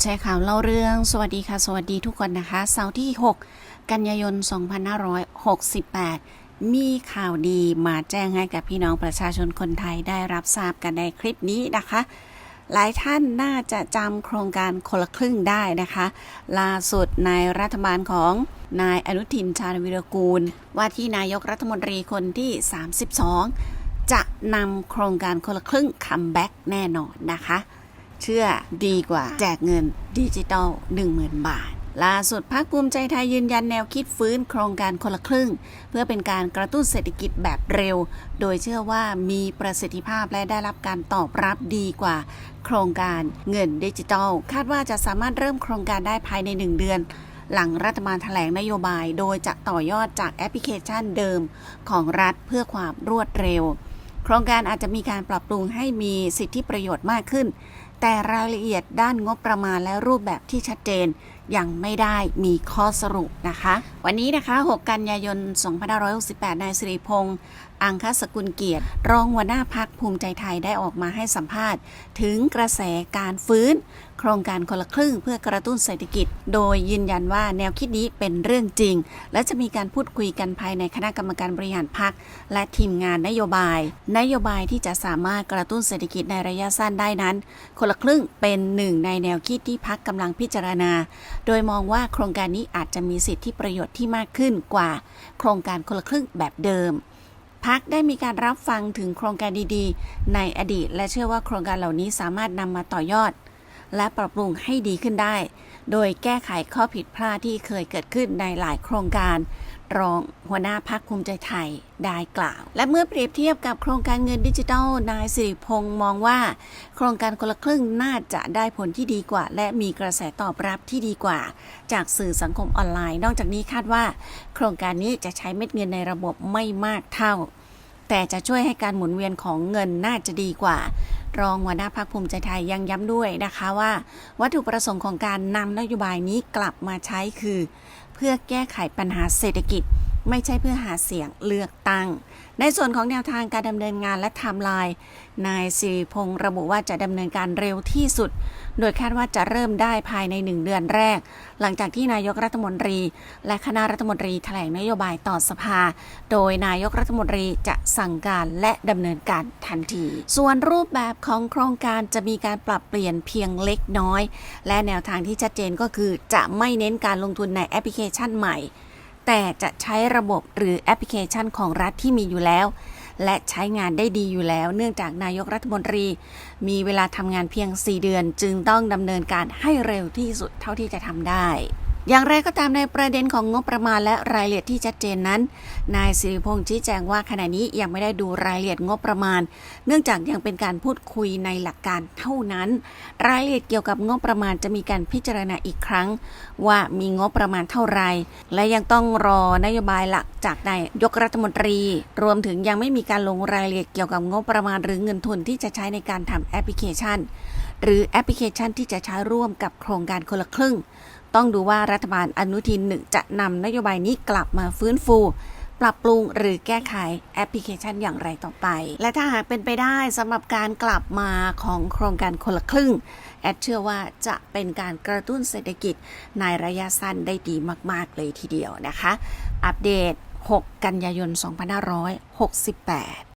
แชร์ข่าวเล่าเรื่อง สวัสดีค่ะ สวัสดีทุกคนนะคะ เสาร์ที่ 6 กันยายน 2568 มีข่าวดีมาแจ้งให้กับพี่น้องประชาชนคนไทยได้รับทราบกันในคลิปนี้นะคะ หลายท่านน่าจะจำโครงการคนละครึ่งได้นะคะ ล่าสุดในรัฐบาลของนายอนุทินชาญวิรกูล ว่าที่นายกรัฐมนตรีคนที่ 32 จะนำโครงการคนละครึ่งคัมแบ็กแน่นอนนะคะ เชื่อดีกว่า แจกเงินดิจิตอล10,000 บาทล่าสุดพักภูมิใจไทยยืนยันแนวคิดฟื้นโครงการคนละครึ่ง เพื่อเป็นการกระตุ้นเศรษฐกิจแบบเร็ว โดยเชื่อว่ามีประสิทธิภาพและได้รับการตอบรับดีกว่า โครงการเงินดิจิตอลคาดว่าจะสามารถเริ่มโครงการได้ภายใน 1 เดือน หลังรัฐบาลแถลงนโยบาย โดยจะต่อยอดจากแอปพลิเคชันเดิมของรัฐเพื่อความรวดเร็ว โครงการอาจจะมีการปรับปรุงให้มีสิทธิประโยชน์มากขึ้น แต่รายละเอียดด้านงบประมาณและรูปแบบที่ชัดเจนยังไม่ได้มีข้อสรุปนะคะ วันนี้นะคะ 6 กันยายน 2568 นายสิริพงษ์อังคสกุลเกียรติ รองหัวหน้าพักภูมิใจไทยได้ออกมาให้สัมภาษณ์ ถึงกระแสการฟื้น โครงการคนละครึ่งเพื่อกระตุ้นเศรษฐกิจ โดยยืนยันว่าแนวคิดนี้เป็นเรื่องจริง และจะมีการพูดคุยกันภายในคณะกรรมการบริหารพักและทีมงานนโยบาย นโยบายที่จะสามารถกระตุ้นเศรษฐกิจในระยะสั้นได้นั้น คนละครึ่งเป็นหนึ่งในแนวคิดที่พักกำลังพิจารณา โดยมองว่าโครงการนี้อาจจะมีสิทธิประโยชน์ที่มากขึ้นกว่า โครงการคนละครึ่งแบบเดิมพักได้มีการรับฟังถึงโครงการดีๆ ในอดีต และเชื่อว่าโครงการเหล่านี้สามารถนำมาต่อยอด และปรับปรุงให้ดีขึ้นได้ โดยแก้ไขข้อผิดพลาดที่เคยเกิดขึ้นในหลายโครงการ รองหัวหน้าพักภูมิใจไทยได้กล่าว และเมื่อเปรียบเทียบกับโครงการเงินดิจิทัล นายสิริพงษ์มองว่า โครงการคนละครึ่งน่าจะได้ผลที่ดีกว่า และมีกระแสตอบรับที่ดีกว่า จากสื่อสังคมออนไลน์ นอกจากนี้คาดว่า โครงการนี้จะใช้เม็ดเงินในระบบไม่มากเท่า แต่จะช่วยให้การหมุนเวียนของเงินน่าจะดีกว่า รองหัวหน้าพักภูมิใจไทยยังย้ำด้วยนะคะว่า วัตถุประสงค์ของการนำนโยบายนี้กลับมาใช้คือ เพื่อแก้ไขปัญหาเศรษฐกิจ ไม่ใช่เพื่อหาเสียงเลือกตั้ง ในส่วนของแนวทางการดำเนินงานและไทม์ไลน์นายสิริพงษ์ระบุว่าจะดำเนินการเร็วที่สุด โดยคาดว่าจะเริ่มได้ภายในหนึ่งเดือนแรก หลังจากที่นายกรัฐมนตรี และคณะรัฐมนตรีแถลงนโยบายต่อสภา โดยนายกรัฐมนตรีจะสั่งการและดำเนินการทันที ส่วนรูปแบบของโครงการจะมีการปรับเปลี่ยนเพียงเล็กน้อย และแนวทางที่ชัดเจนก็คือจะไม่เน้นการลงทุนในแอปพลิเคชันใหม่ แต่จะใช้ระบบหรือแอปพลิเคชันของรัฐที่มีอยู่แล้ว และใช้งานได้ดีอยู่แล้ว เนื่องจากนายกรัฐมนตรี มีเวลาทำงานเพียง 4 เดือน จึงต้องดำเนินการให้เร็วที่สุดเท่าที่จะทำได้ อย่างไรก็ตามในประเด็นของงบประมาณและรายละเอียดที่ชัดเจนนั้น นายสิริพงษ์ชี้แจงว่าขณะนี้ยังไม่ได้ดูรายละเอียดงบประมาณ เนื่องจากยังเป็นการพูดคุยในหลักการเท่านั้น รายละเอียดเกี่ยวกับงบประมาณจะมีการพิจารณาอีกครั้ง ว่ามีงบประมาณเท่าไร และยังต้องรอนโยบายหลักจากนายยกรัฐมนตรี รวมถึงยังไม่มีการลงรายละเอียดเกี่ยวกับงบประมาณ หรือเงินทุนที่จะใช้ในการทำแอปพลิเคชัน หรือแอปพลิเคชันที่จะใช้ร่วมกับโครงการคนละครึ่ง ต้องดูว่ารัฐบาลอนุทินหนึ่งจะนำนโยบายนี้กลับมาฟื้นฟู ปรับปรุงหรือแก้ไขแอปพลิเคชันอย่างไรต่อไป และถ้าหากเป็นไปได้สำหรับการกลับมาของโครงการคนละครึ่ง แอดเชื่อว่าจะเป็นการกระตุ้นเศรษฐกิจในระยะสั้นได้ดีมาก ๆ เลยทีเดียวนะคะ อัปเดต 6 กันยายน 2568